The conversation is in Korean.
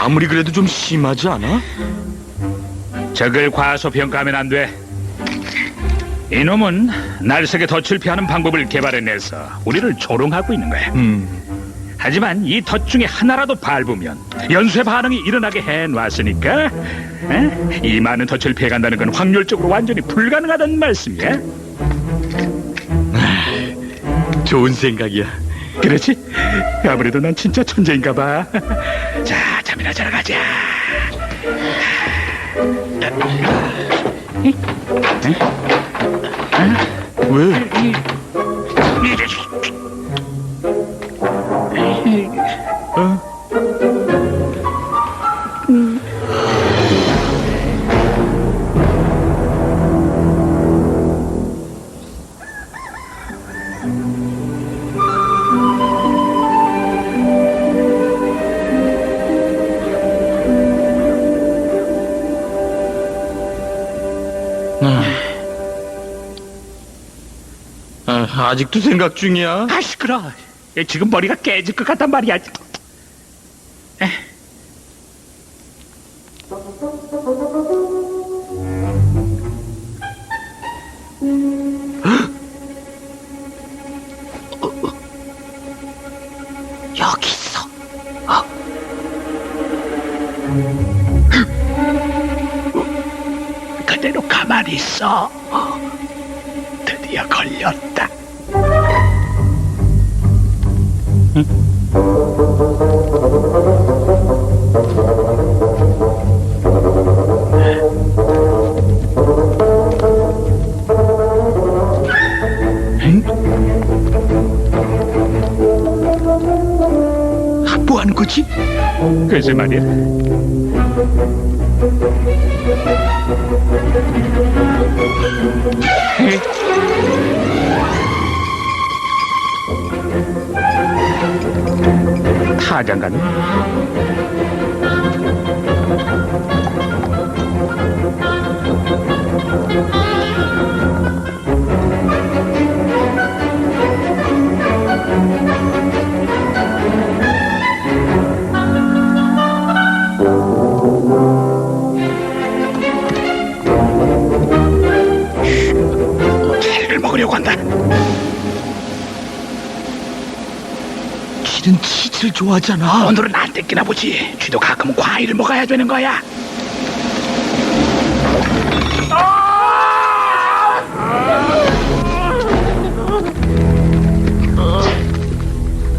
아무리 그래도 좀 심하지 않아? 적을 과소평가하면 안 돼. 이놈은 날색에 덫을 피하는 방법을 개발해내서 우리를 조롱하고 있는 거야. 음. 하지만 이 덫 중에 하나라도 밟으면 연쇄 반응이 일어나게 해놨으니까 에? 이 많은 덫을 피해간다는 건 확률적으로 완전히 불가능하다는 말씀이야. 좋은 생각이야. 그렇지? 아무래도 난 진짜 천재인가 봐. 자, 잠이나 자러 가자. 왜? 아, 아직도 생각 중이야? 아, 시끄러. 지금 머리가 깨질 것 같단 말이야. 여기 있어. 그 가만히 있어. 드디어 걸렸다. 뭐 하는 거지? 글쎄 말이야. 타장가는? 보려고 한다. 길은 치즈를 좋아하잖아. 오늘은 안 뜯기나 보지. 쥐도 가끔 과일을 먹어야 되는 거야. 아!